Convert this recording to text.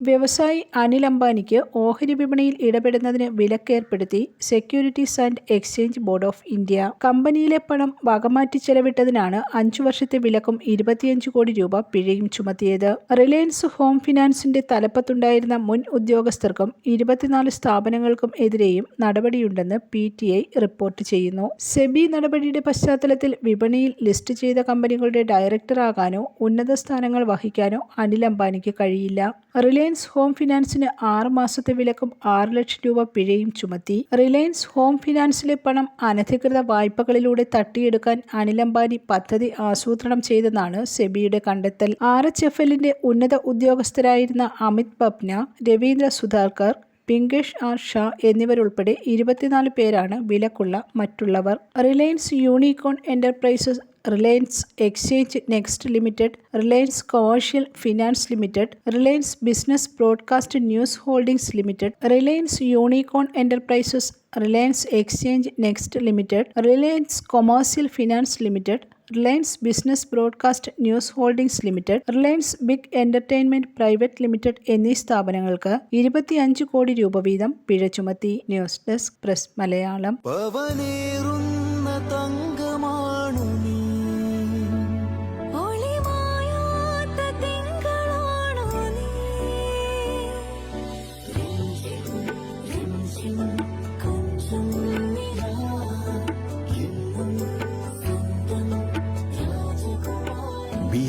വ്യവസായി അനിൽ അംബാനിക്ക് ഓഹരി വിപണിയിൽ ഇടപെടുന്നതിന് വിലക്കേർപ്പെടുത്തി securities and exchange board of India. കമ്പനിയിലെ പണം വകമാറ്റി ചെലവിട്ടതിനാണ് അഞ്ചു വർഷത്തെ വിലക്കും ഇരുപത്തിയഞ്ച് കോടി രൂപ പിഴയും ചുമത്തിയത്. റിലയൻസ് ഹോം ഫിനാൻസിന്റെ തലപ്പത്തുണ്ടായിരുന്ന മുൻ ഉദ്യോഗസ്ഥർക്കും ഇരുപത്തിനാല് സ്ഥാപനങ്ങൾക്കും എതിരെയും നടപടിയുണ്ടെന്ന് പി റിപ്പോർട്ട് ചെയ്യുന്നു. സെബി നടപടിയുടെ പശ്ചാത്തലത്തിൽ വിപണിയിൽ ലിസ്റ്റ് ചെയ്ത കമ്പനികളുടെ ഡയറക്ടറാകാനോ ഉന്നത സ്ഥാനങ്ങൾ വഹിക്കാനോ അനിൽ അംബാനിക്ക് കഴിയില്ല. റിലയൻസ് ഹോം ഫിനാൻസിന് ആറ് മാസത്തെ വിലക്കും ആറ് ലക്ഷം രൂപ പിഴയും ചുമത്തി. റിലയൻസ് ഹോം ഫിനാൻസിലെ പണം അനധികൃത വായ്പകളിലൂടെ തട്ടിയെടുക്കാൻ അനിൽ പദ്ധതി ആസൂത്രണം ചെയ്തെന്നാണ് സെബിയുടെ കണ്ടെത്തൽ. ആർ എച്ച് എഫ് എല്ലിന്റെ ഉന്നത ഉദ്യോഗസ്ഥരായിരുന്ന അമിത് പപ്ന രവീന്ദ്ര സുധാകർ പിങ്കേഷ് ആർ ഷാ എന്നിവരുൾപ്പെടെ ഇരുപത്തിനാല് പേരാണ് വിലക്കുള്ള മറ്റുള്ളവർ. Reliance unicorn enterprises Reliance exchange next limited Reliance commercial finance limited Reliance business broadcast news holdings limited Reliance unicorn enterprises Reliance exchange next limited Reliance commercial finance limited Reliance business broadcast news holdings limited Reliance big entertainment private limited എന്നീ സ്ഥാപനങ്ങൾക്ക് ഇരുപത്തിയഞ്ച് കോടി രൂപ വീതം പിഴ ചുമത്തി. News desk press Malayalam.